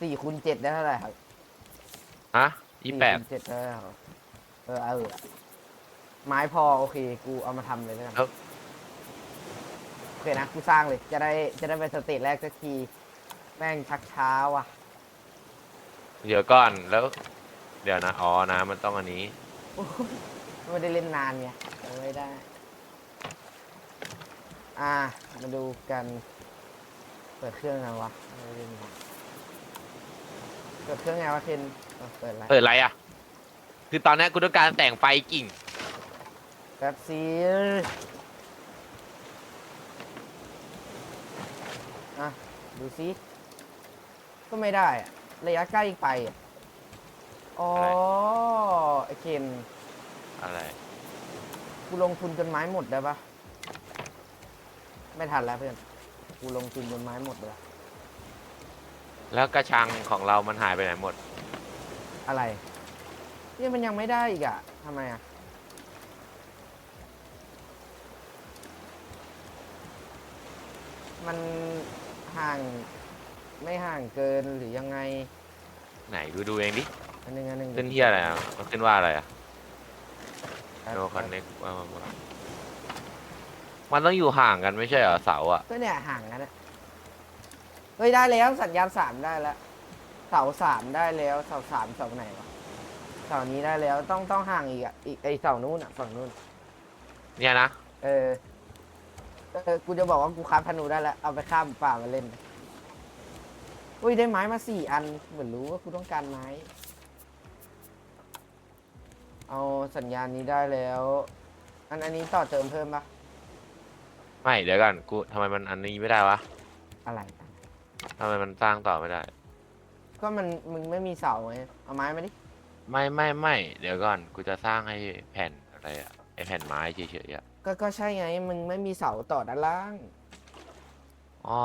สี่คูณเจ็ดได้เท่าไหร่ครับฮะยี่แปดคูณเจ็ดได้เท่าไหร่ครับเออเอาเออไม้พอโอเคกูเอามาทำเลยแล้วกันครับโอเคนะกูสร้างเลย จะได้จะได้ไปสเตจแรกสักทีแม่งชักช้าว่ะ เดี๋ยวก่อนแล้ว เดี๋ยวนะ อ๋อนะมันต้องอันนี้ โอ้ยไม่ได้เล่นนานไงเอาไม่ได้ อ่า มาดูกัน เปิดเครื่องไงวะไม่ได้เล่นนาน เปิดเครื่องไงวะเคนเออเปิดอะไรเปิดอะไรอะ คือตอนนี้กูต้องการแต่งไฟกิ่ง แป๊บซีอะ ดูซิก็ไม่ได้อะระยะใกล้ไปอะอ๋อไอเคนอะไร กูลงทุนจนไม้หมดได้ปะไม่ทันแล้วเพื่อน กูลงทุนจนไม้หมดเลย แล้วกระชังของเรามันหายไปไหนหมด อะไรเนี่ยมันยังไม่ได้อีกอะทำไมอะมันห่างไม่ห่างเกินหรือยังไง ไหนดูดูเองดิ อันหนึงอันหนึงขึ้นที่อะไรอะมันขึ้นว่าอะไรอะครับ no connect ว่าว่าว่ามันต้องอยู่ห่างกันไม่ใช่เหรอเสาอะก็เนี่ยห่างกันนะ เฮ้ยได้แล้วสัญญาณสามได้แล้วเสาสามได้แล้วเสาสามเสาไหนวะเสานี้ได้แล้วต้องต้องห่างอีกอะอีกไอเสานู้นอะฝั่งนู้นเนี่ยนะเออเออกูจะบอกว่ากูค้าพนูได้แล้วเอาไปข้ามป่ามาเล่นอุ้ยได้ไม้มาสี่อันเหมือนรู้ว่ากูต้องการไม้ เอาสัญญาณนี้ได้แล้ว อันอันนี้ต่อเติมเพิ่มปะไม่เดี๋ยวก่อนกูทำไมมันอันนี้ไม่ได้วะอะไร ทำไมมันสร้างต่อไม่ได้ ก็มันมึงไม่มีเสาไงเอาไม้มาดิไม่ไม่ไม่เดี๋ยวก่อนกูจะสร้างให้แผ่นอะไรอะไอแผ่นไม้เฉยๆอะก็ก็ใช่ไงมึงไม่มีเสาต่อด้านล่างอ๋อ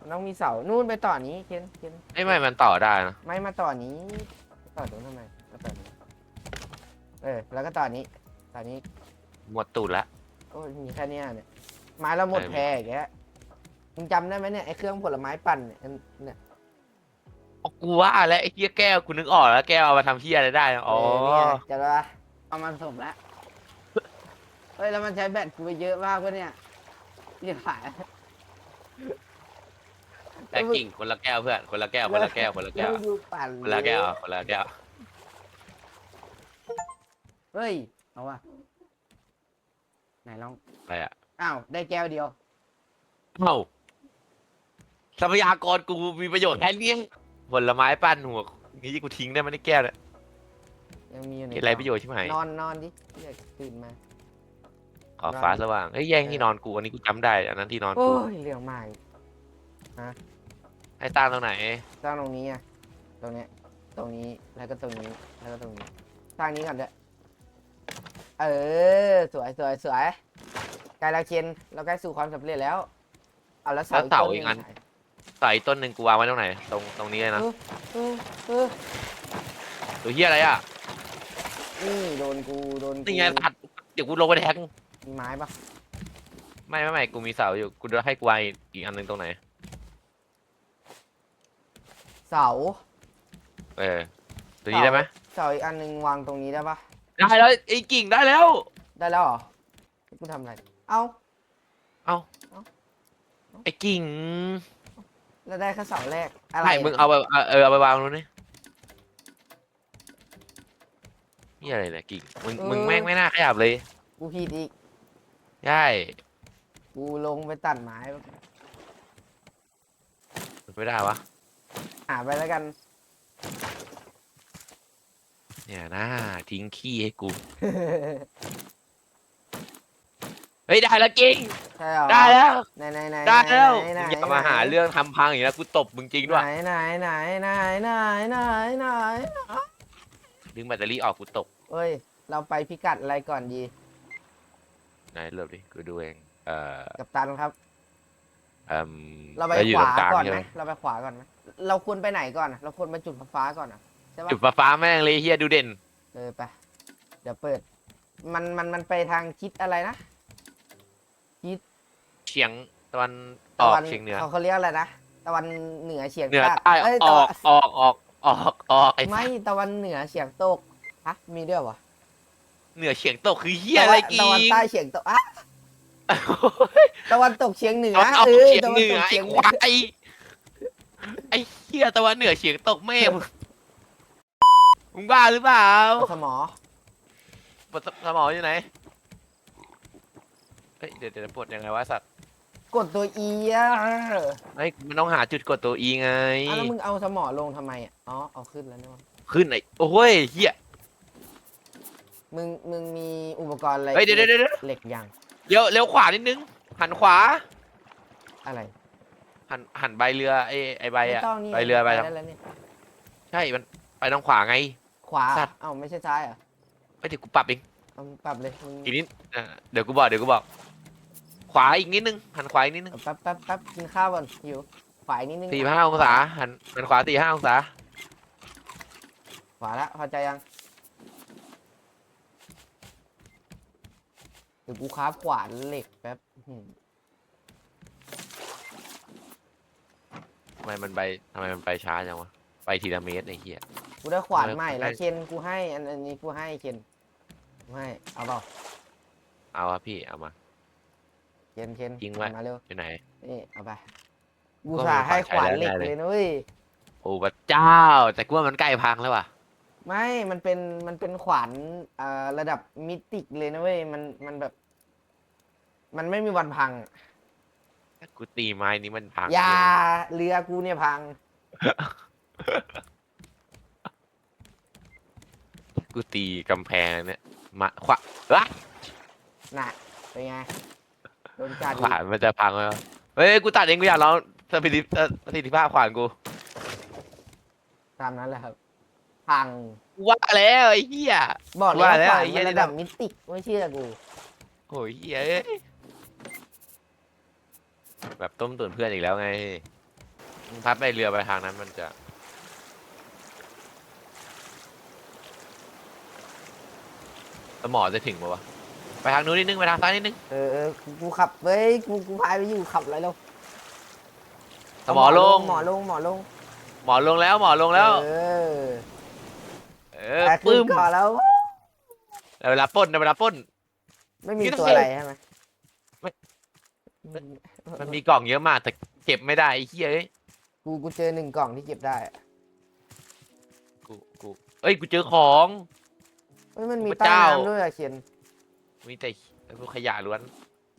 มันต้องมีเสานู่นไปต่อนี้เคนเคนไม่ไม่มันต่อได้นะไม่มาต่อนี้ต่อตรงทำไมมาต่อนี้เออแล้วก็ต่อนี้ต่อนี้หมดตูดละ โอ้ยมีแค่เนี้ยเนี่ยไม้เราหมดเออแพรอีกแล้ว มึงจำได้ไหมเนี่ยไอ้เครื่องผลไม้ปั่นเนี่ยอันเนี่ยอ๋อกูว่าแล้วไอ้เหี้ยแก้วกูนึกออกแล้วแก้วเอามาทำเหี้ยอะไรได้นะอ๋อเเนี่ยจะว่าเอามันผสมแล้ว เฮ้ย แล้วมันใช้แบตกูไปเยอะมากวะเนี่ยนี่ขายแต่กิ่งคนละแก้วเพื่อนคนละแก้วคนละแก้วคนละแก้ว ดูปั่นคนละแก้วคนละแก้วเฮ้ย เอาว่ะไหนลองอะไรอะ อ้าว ได้แก้วเดียว เอ้า ทรัพยากรกูมีประโยชน์แค่นี้ผลไม้ปั้นหัวนี้กูทิ้งได้ไหมในแก้วเนี่ยยังมีอยู่ในมีอะไรประโยชน์ใช่ไหมนอนนอนดิอยากตื่นมา ขอฟ้าสว่างเฮ้ยแย่งที่นอนกูอันนี้กูจำได้อันนั้นที่นอนโอ้กูยเรื่องมากอีกให้ตั้งตรงไหนสร้างตรงนี้อะตรงเนี้ยตรงนี้แล้วก็ตรงนี้แล้วก็ตรงนี้สร้างนี้ก่อนเด้อเออสวยสวยสวยใกล้แล้วเคนเราใกล้สู่ความสำเร็จแล้ว เอาแล้วเสาแล้วเสาต้อีกอันห งใส่ต้นหนึ่งกูวางไว้ตรงไหน ตรงตรงนี้เลยนะเออเออเออตัวเฮียอะไรอะนี่โดนกูโดนกูนี่ไงตัดเดี๋ยวกูลงไปแทงมีไม้ปะไม่ไม่ไม่กูมีเสาอยู่กูจะให้กูวางอีกอันหนึ่งตรงไหน เสา เออตัวนี้ได้ไหมเสาอีกอันหนึ่งวางตรงนี้ได้ปะได้แล้วไอ้กิ่งได้แล้ว ได้แล้วเหรอกูทำอะไร เอ้าไอ้กิ่ง แล้วได้แค่เสาแรก อะไรไม่มึงเอาไปเอาเออเอาไปวางตรงนี้นี่อะไรเนี่ยกิ่งมึงมึงแม่งไม่น่าขยับเลยกูผิดอีก ใช่กูลงไปตัดไม้ไม่ได้วะหาไปแล้วกัน เนี่ยนะทิ้งขี้ให้กู เฮ้ยได้แล้วกิ่งใช่เหรอได้แล้ว ไหนไหนไหนได้แล้วไหนไหนมึงอย่ามาหาเรื่องทำพังอย่างนี้นะกูตบมึงจริงด้วย ไหนไหนไหนไหนไหนไหนไหนดึงแบตเตอรี่ออกกูตบเอ้ย เราไปพิกัดอะไรก่อนดีไหนเริ่มดิกูดูเองเอ่อกับตันครับเอ่มเราไปแล้วอยู่ขตรวางกลางก่อนใช่ไหไหมมเราไปขวาก่อนไหมเราควรไปไหนก่อนอะเราควรไปจุดฟ้าๆก่อนอะใช่ปะจุดฟ้าๆแม่งเลยเฮียดูเด่นเออไปเดี๋ยวเปิด มันมันมันไปทางทิศอะไรนะ เฉียงตะวันออกเฉียงเหนือเขาเขาเรียกอะไรนะตตะวันเหนือเฉียงเหนือใต้ใต้เอ้ยอตะอวักนออกออกออกออกไอ้ไม่ตะวันเหนือเฉียงตกฮะมีด้วยวะเหนือเฉียงตกคือเฮียอะไรกีตะวันใต้เฉียงตกอะตะวันตกเฉียงเหนือตะวันออกเออเฉียงตะเหวันนืตอกไอ้เฉียงควายไอ้เฮียตะวันเหนือเฉียงตกแม่มึงมึงบ้าหรือเปล่าสมอปวดสมองอยู่ไหนเฮ้ยเดี๋ยวเดี๋ยวปวดยังไงวะสัตว์ กดตัวอีอะไอ้ยมันต้องหาจุดกดตัวอีไงอะแล้วมึงเอาสมอลงทำไมอะอ๋อ เอาขึ้นแล้วเนี่ยขึ้นไอ้โอ้ยเฮีย มึง มึงมีอุปกรณ์อะไรเฮ้ยเดี๋ยวเดี๋ยวเดี๋ยว เหล็กยังเลี้ยวเลี้ยวขวานิดนึง หันขวา อะไรหันหันใบเรือไอ้ไอ้ใบไม่อะต้องนี่ใบเรือไปทางได้แล้วเนี่ยใช่มันไปทางขวาไง ขวาสัตว์ เอ้าไม่ใช่ซ้ายเหรอะไปเดี๋ยวกูปรับเองเอาปรับเลยมึงอีกนิดอะเดี๋ยวกูบอกเดี๋ยวกูบอก ขวาอีกนิดนึง หันขวาอีกนิดนึงเอาแป๊บแป๊บแป๊บกินข้าวก่อนหิวขวาอีกนิดนึงสี่ห้าองศาหันหันขวาสี่ห้าองศาขวาละพอใจยังเดี๋ยวกูคราฟขวานเหล็กแป๊บหืมทำไมมันไปทำไมมันไปช้าจังวะไปทีละเมตรไอ้เหี้ย กูได้ขวานเออใหม่ได้แล้วเคนกูให้อันอันนี้กูให้เคนกูให้เอาเปล่าเอาอะพี่เอามาเคนเคนจริงวะเอามาเร็ว อยู่ไหน นี่เอาไปกูก็สามีให้ขวานขวานเหล็กใช้ได้เลยเลยนะเว้ย โอ้พระเจ้า แต่กูว่ามันใกล้พังแล้วว่ะ ไม่ มันเป็น มันเป็นขวานเอ่อระดับมิติกเลยนะเว้ย มัน มันแบบ มันไม่มีวันพังกูตีไม้นี้มันพังอย่าเลยเรือกูเนี่ยพัง กูตีกำแพงเนี่ยมาขวาละน่ะเป็นไง โดนกัดขวานมันจะพังไหมวะเฮ้ยกูตัดเองกูอยากลองสปิริตประสิทธิภาพขวานกูตามนั้นแหละครับ พังกูว่าแล้วไอ้เหี้ย บอกเลยว่าว่าแล้วขวานไอ้เหี้มัยนนี่ระดับต้องมิติกไม่เชื่อกู โอ้ยเหี้ยเอ้ยแบบต้มตุ๋นเพื่อนอีกแล้วไงมึงพัดไปเรือไปทางนั้นมันจะ สมอจะถึงปะวะ ไปทางนู้นนิดนึงไปทางซ้ายนิดนึงเออเออกูกูขับเฮ้ยกูกูพายไปอยู่ขับอะไรแล้วสมอลงหมอลงหมอลงหมอลงแล้วหมอลงแล้วเออเออแต่ขึ้ปึ้นมก่อนแล้วได้เวลาปล้นได้เวลาปล้น ไม่มีพี่ต้องตัวเสียอะไรใช่ไหมไม่ มันมีกล่องเยอะมากแต่เก็บไม่ได้ไอ้เหี้ยเอ้ยกูกูเจอหนึ่งกล่องที่เก็บได้อะกูกูเอ้ยกูเจอของ เฮ้ยมันมีพระใต้เจ้า น้ำด้วยอะเขียน มีแต่พวกขยะล้วน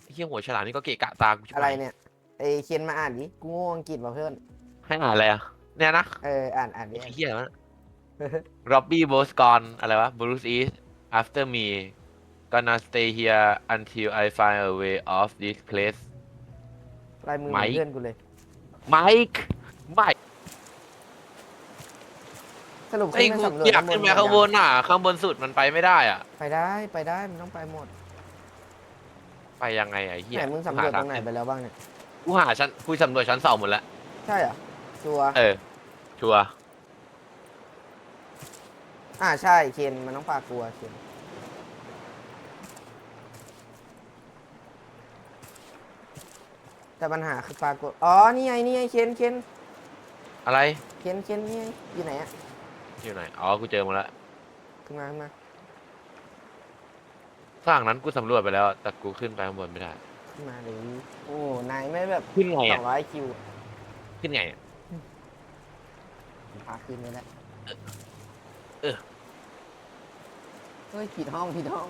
ไอ้เหี้ยหัวฉลามนี่ก็เกะกะตากูชิบอะไรหายเนี่ยไอเขียนมาอ่านดิกูโง่อังกฤษว่ะเพื่อนให้อ่านอะไรอะเนี่ยนะเอออ่านอ่านดิ ไอ้เหี้ยนะ Robbie Bose gone อะไรวะ Bruce is after me gonna stay here until I find a way off this place ลายมือเหมือนไมค์เพื่อนกูเลย Mike Mike สรุปไอ้ขึ้นยไปกูสำรวจอยากขึ้นไปข้างบนอะ ข้างบนสุดมันไปไม่ได้อะ ไปได้ไปได้มันต้องไปหมดไปยังไงอะไอ้เหี้ยไหนมึงสำรวจตรงไหนไปแล้วบ้างเนี่ยกูหาชั้นกูสำรวจชั้นสองหมดแล้ว ใช่เหรอชัวร์เออ ชัวร์อ่าใช่เคนมันต้องปากกลัวเคนแต่ปัญหาคือปากกลัวอ๋อนี่ไงนี่ไงเคนเคนอะไร เคนเคนนี่ไงอยู่ไหนอะ อยู่ไหน อ๋อ กูเจอหมดแล้วขึ้นมาขึ้นมาข้างนั้นกูสำรวจไปแล้ว แต่กูขึ้นไปข้างบนไม่ได้ ขึ้นมาเลยโอ้ นายไม่แบบขึ้นไงสออะ งร้อยคิวขึ้นไงอะพาขึ้นไม่ได้เออ เฮ้ยผิดห้องผิดห้อง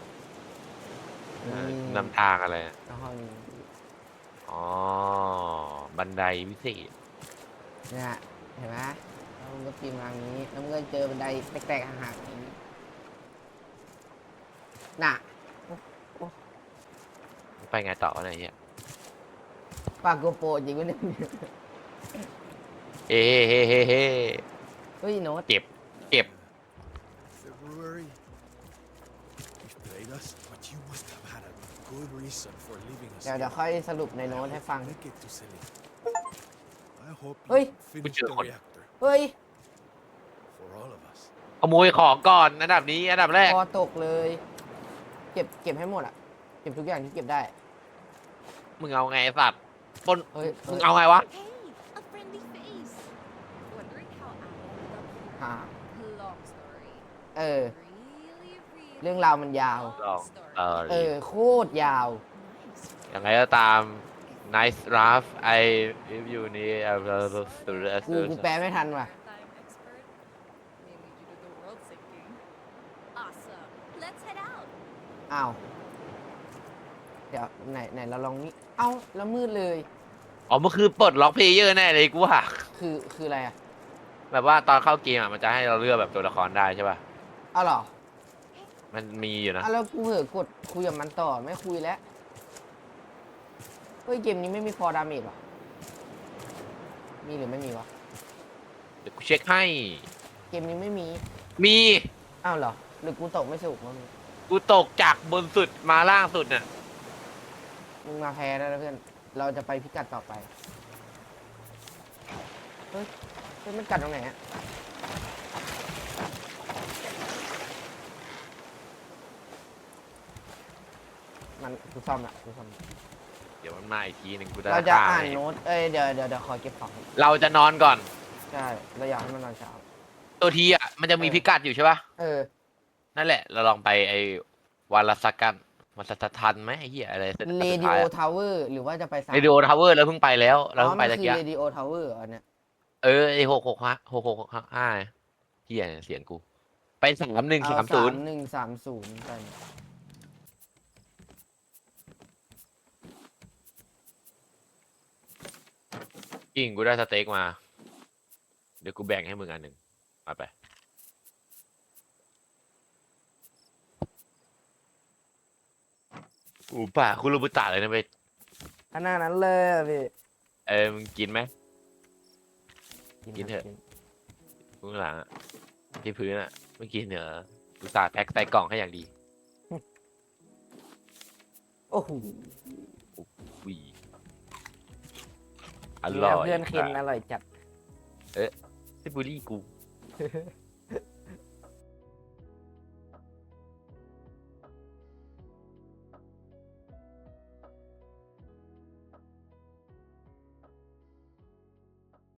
เออนี่นำทางอะไรอะเอาห้องนี้อ๋อ บันไดวิเศษเนี่ยเห็นไหมแล้ว มันก็ปีนมาอย่างนี้ แล้วมันก็เจอบันไดแตกๆห่างๆอย่างนี้น่ะไปไงต่อวะเนี่ยไอ้เหี้ยปากโกโปรจริงวะเนี่ยเฮ้เฮ้เฮ้เฮ้เฮ้ยโน้ต February. You've played us, but you must have had a good reason for leaving us. เดี๋ยวเดี๋ยว here. ค่อยสรุปในโน้ต I ให้ hope ฟัง you make it to Celine. I hope Oi. you finish chưa the còn- reactor เฮ้ย for ขโมยของก่อนอันดับนี้อันดับแรก คอตกเลย เก็บเก็บให้หมดอะเก็บทุกอย่างที่เก็บได้ มึงเอาไงสัตว์ปนเฮ้ยมึงเอาไงวะเออเรื่องราวมันยาวเออ โคตรยาว ยังไงก็ตาม nice draft I review นี้กูกูแปลไม่ทันว่ะ Maritime expert, mainly due to the world sinking. Awesome. Let's head out. อ้าว เดี๋ยวไหนไหนเราลองนี่เอ้าแล้วมืดเลย อ๋อมันคือปลดล็อกเพลเยอร์แน่เลยกูว่าคือคืออะไรอะแบบว่าตอนเข้าเกมอะมันจะให้เราเลือกแบบตัวละครได้ใช่ป่ะอ้าวเหรอมันมีอยู่นะอ้าวแล้วกูเผลอกดคุยกับมันต่อไม่คุยแล้วเฮ้ยเกมนี้ไม่มีฟอร์ดาเมจหรอ มีหรือไม่มีวะ เดี๋ยวกูเช็คให้ เกมนี้ไม่มี มี อ้าวเหรอ หรือกูตกไม่สุกมั้งกูตกจากบนสุดมาล่างสุดเนี่ยมึงมาแพ้แล้วนะเพื่อน เราจะไปพิกัดต่อไป เฮ้ยเฮ้ยมันกัดตรงไหนอะมันกูซ่อมละกูซ่อมละ เดี๋ยวมันมาอีกทีหนึ่งกูจะเราจะฆ่อ่านมัโน้ต เอ้ยเดี๋ยวเดี๋ยวเดี๋ยวขอเก็บของเราจะนอนก่อน ใช่เราอยากให้มันนอนเช้า ตัวทีอะมันจะมีเออ พิกัดอยู่ใช่ป่ะเออ นั่นแหละ เราลองไปไอ้วาลสกันมันจะทันไหมไอ้เหี้ยอะไรสุดเรดิท้าโอยอะทาวเวอร์หรือว่าจะไปสามเรดิโอทาวเวอร์เราเพิ่งไปแล้ว เราอ๋อเพิ่งไปมันตะคือกี้เรดิโอทาวเวอร์อันเนี้ยเออไอ้หกหกห้าหกหกห้าเหี้ยเสียงกู ไปสามหนึ่งเอาสามศูนย์หนึ่งสามศูนย์ไป จริงกูได้สเต็กมา เดี๋ยวกูแบ่งให้มึงอันหนึ่งมาไป อูป่าคุรุบุตะเลยนะเว้ยขนาดนั้นเลยอะพี่เออมึงกินไหม กินเถอะ ข้างหลังอะที่พื้นอะไม่กินเหรออุตส่าห์แพ็คใส่กล่องให้อย่างดีโอ้โหวี อนี่ร่นะอยเพื่อนเคนอร่อยจัด ที่บุรีกู